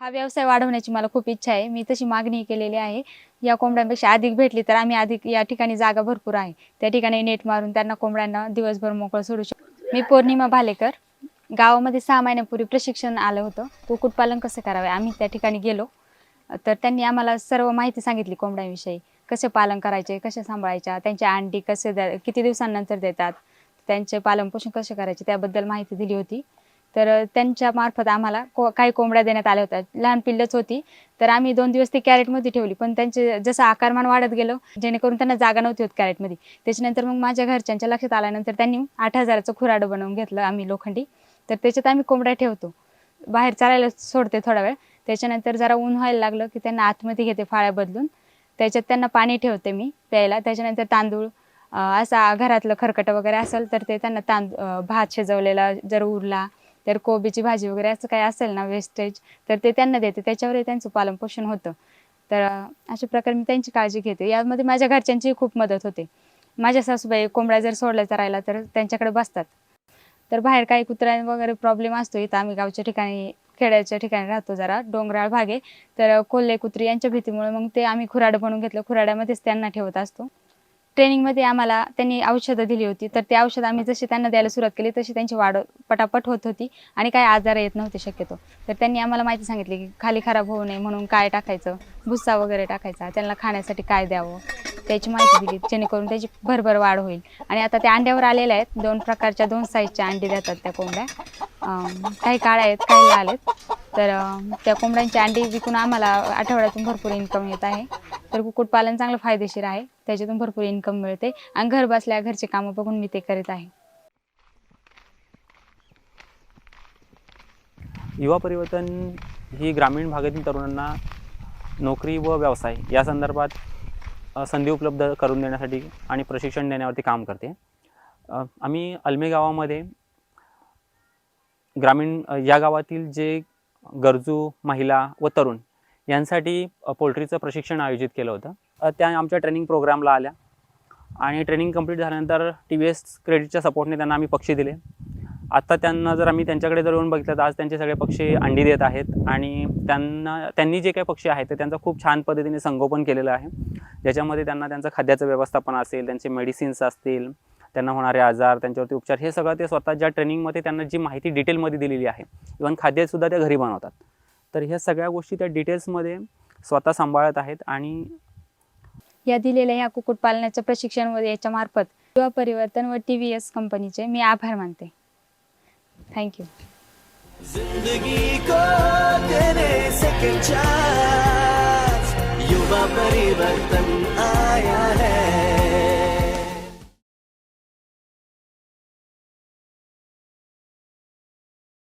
हा व्यवसाय वाढवण्याची मला खूप इच्छा आहे. मी तशी मागणी केलेली आहे. या कोंबड्यांपेक्षा अधिक भेटली तर आम्ही अधिक या ठिकाणी जागा भरपूर आहे. त्या ठिकाणी नेट मारून त्यांना कोंबड्यांना दिवसभर मोकळं सोडू शकतो मी पौर्णिमा भालेकर. गावामध्ये सहा महिन्यापूर्वी प्रशिक्षण आलं होतं. कुक्कुटपालन कसं करावे? आम्ही त्या ठिकाणी गेलो. तर त्यांनी आम्हाला सर्व माहिती सांगितली कोंबड्यांविषयी. कसे पालन करायचे? कसे सांभाळायच्या? त्यांचे अंडी कसे द्या किती दिवसांनंतर देतात? त्यांचे पालनपोषण कसे करायचे? त्याबद्दल माहिती दिली होती. तर त्यांच्या मार्फत आम्हाला को काही कोंबड्या देण्यात आल्या होत्या. लहान पिल्लच होती. तर आम्ही दोन दिवस ती कॅरेटमध्ये ठेवली. पण त्यांचे जसं आकारमान वाढत गेलो जेणेकरून त्यांना जागा नव्हती होत कॅरेटमध्ये त्याच्यानंतर मग माझ्या घरच्यांच्या लक्षात आल्यानंतर त्यांनी आठ हजाराचं खुराडं बनवून घेतलं आम्ही लोखंडी. तर त्याच्यात आम्ही कोंबड्या ठेवतो. बाहेर चालायला सोडते थोडा वेळ. त्याच्यानंतर जरा ऊन व्हायला लागलं की त्यांना आतमध्ये घेते फाळ्या बदलून. त्याच्यात त्यांना पाणी ठेवते मी प्यायला. त्याच्यानंतर तांदूळ असा घरातलं खरकट वगैरे असेल तर ते त्यांना तांद भात शिजवलेला जर उरला तर कोबीची भाजी वगैरे असं काही असेल ना वेस्टेज तर ते त्यांना देते. त्याच्यावरही त्यांचं पालनपोषण होतं. तर अशा प्रकारे मी त्यांची काळजी घेते. यामध्ये माझ्या घरच्यांची खूप मदत होते. माझ्या सासूबाई कोंबड्या जर सोडल्या चरायला तर त्यांच्याकडे बसतात. तर बाहेर काही कुत्र्या वगैरे प्रॉब्लेम असतो इथं. आम्ही गावच्या ठिकाणी खेड्याच्या ठिकाणी राहतो जरा डोंगराळ भागे तर कोल्हे कुत्री यांच्या भीतीमुळे मग ते आम्ही खुराडं बनवून घेतलं. खुराड्यामध्येच त्यांना ठेवत असतो. ट्रेनिंगमध्ये आम्हाला त्यांनी औषधं दिली होती. तर ते औषध आम्ही जशी त्यांना द्यायला सुरुवात केली तशी त्यांची वाढ पटापट होत होती आणि काही आजार येत नव्हते शक्यतो. तर त्यांनी आम्हाला माहिती सांगितली की खाली खराब होऊ नये म्हणून काय टाकायचं भुस्सा वगैरे टाकायचा त्यांना खाण्यासाठी काय द्यावं त्याची माहिती दिली जेणेकरून त्याची भरभर वाढ होईल. आणि आता त्या अंड्यावर आलेल्या आहेत दोन प्रकारच्या दोन साईजच्या अंडी देतात त्या कोंबड्या. काही काळ्या आहेत काही लाल आहेत. तर त्या कोंबड्यांची अंडी विकून आम्हाला आठवड्यातून भरपूर इन्कम येत आहे. तर कुक्कुटपालन चांगलं फायदेशीर आहे. त्याच्यातून भरपूर इन्कम मिळते. आणि घर बसल्या घरचे कामं बघून मी ते करीत आहे. युवा परिवर्तन ही ग्रामीण भागातील तरुणांना नोकरी व व्यवसाय या संदर्भात अ, संधी उपलब्ध करून देण्यासाठी आणि प्रशिक्षण देण्यावरती काम करते. अ, आम्ही अल्मे गावामध्ये ग्रामीण अ, या गावातील जे गरजू महिला व तरुण यांसाठी पोल्ट्रीचं प्रशिक्षण आयोजित केलं होतं. त्या आमच्या ट्रेनिंग प्रोग्रामला आल्या. आणि ट्रेनिंग कंप्लीट झाल्यानंतर टी व्ही एस क्रेडिटच्या सपोर्टने त्यांना आम्ही पक्षी दिले. आत्ता त्यांना जर आम्ही त्यांच्याकडे जर येऊन बघितलं तर आज त्यांचे सगळे पक्षी अंडी देत आहेत. आणि त्यांना त्यांनी जे काही पक्षी आहेत ते त्यांचं खूप छान पद्धतीने संगोपन केलेलं आहे. ज्याच्यामध्ये त्यांना त्यांचं खाद्याचं व्यवस्थापन असेल त्यांचे मेडिसिन्स असतील त्यांना होणारे आजार त्यांच्यावरती उपचार हे सगळं ते स्वतः ज्या ट्रेनिंगमध्ये त्यांना जी माहिती डिटेलमध्ये दिलेली आहे इव्हन खाद्यसुद्धा ते घरी बनवतात. तर ह्या सगळ्या गोष्टी त्या डिटेल्समध्ये स्वतः सांभाळत आहेत आणि या दिलेल्या ह्या कुक्कुटपालनाच्या प्रशिक्षण व याच्या मार्फत युवा परिवर्तन व टी व्ही एस कंपनीचे मी आभार मानते. थँक्यू जिंदगी को तेरे सेकंड चांस युवा परिवर्तन आया है।